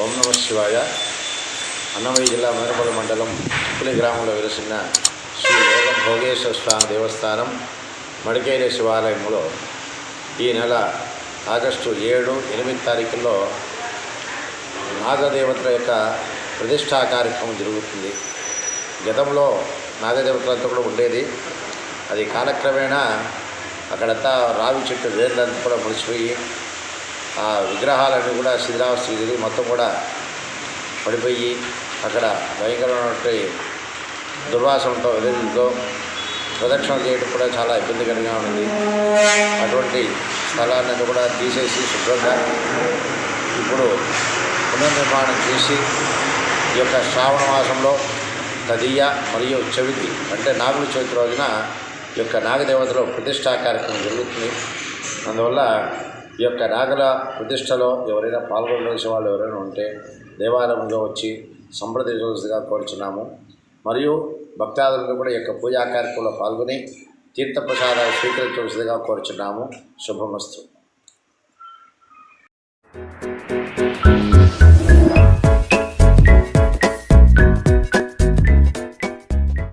ఓం నమ శివాయ. అన్నమయ్య జిల్లా మేరపల్లి మండలం చిప్పులి గ్రామంలో వెలిసిన శ్రీ యోగ భోగేశ్వర స్వామి దేవస్థానం మడికేరి శివాలయంలో ఈ నెల ఆగస్టు ఏడు ఎనిమిది తారీఖుల్లో నాగదేవతల యొక్క ప్రతిష్టా కార్యక్రమం జరుగుతుంది. గతంలో నాగదేవతలంతా కూడా ఉండేది. అది కాలక్రమేణా అక్కడంతా రావి చెట్టు వేర్లంతా కూడా ముడిచిపోయి ఆ విగ్రహాలన్నీ కూడా శిథిలావస్థ జరిగి మొత్తం కూడా పడిపోయి అక్కడ భయంకరమైనటువంటి దుర్వాసనతో వెలుగుతో ప్రదక్షిణ చేయడం కూడా చాలా ఇబ్బందికరంగా ఉంది. అటువంటి స్థలాన్ని కూడా తీసేసి శుభ్రంగా ఇప్పుడు పునర్నిర్మాణం చేసి ఈ యొక్క శ్రావణ మాసంలో తదియ మరియు చవితి అంటే నాగుల చవితి రోజున ఈ యొక్క నాగదేవతలో ప్రతిష్టా కార్యక్రమం జరుగుతుంది. అందువల్ల ఈ యొక్క నాగల ప్రతిష్టలో ఎవరైనా పాల్గొనవలసిన వాళ్ళు ఎవరైనా ఉంటే దేవాలయంలో వచ్చి సంప్రదించవలసిగా కోరుచున్నాము. మరియు భక్తాదులను కూడా ఈ యొక్క పూజా కార్యక్రమంలో పాల్గొని తీర్థప్రసాదాలు స్వీకరించవలసిగా కోరుచున్నాము. శుభమస్తు.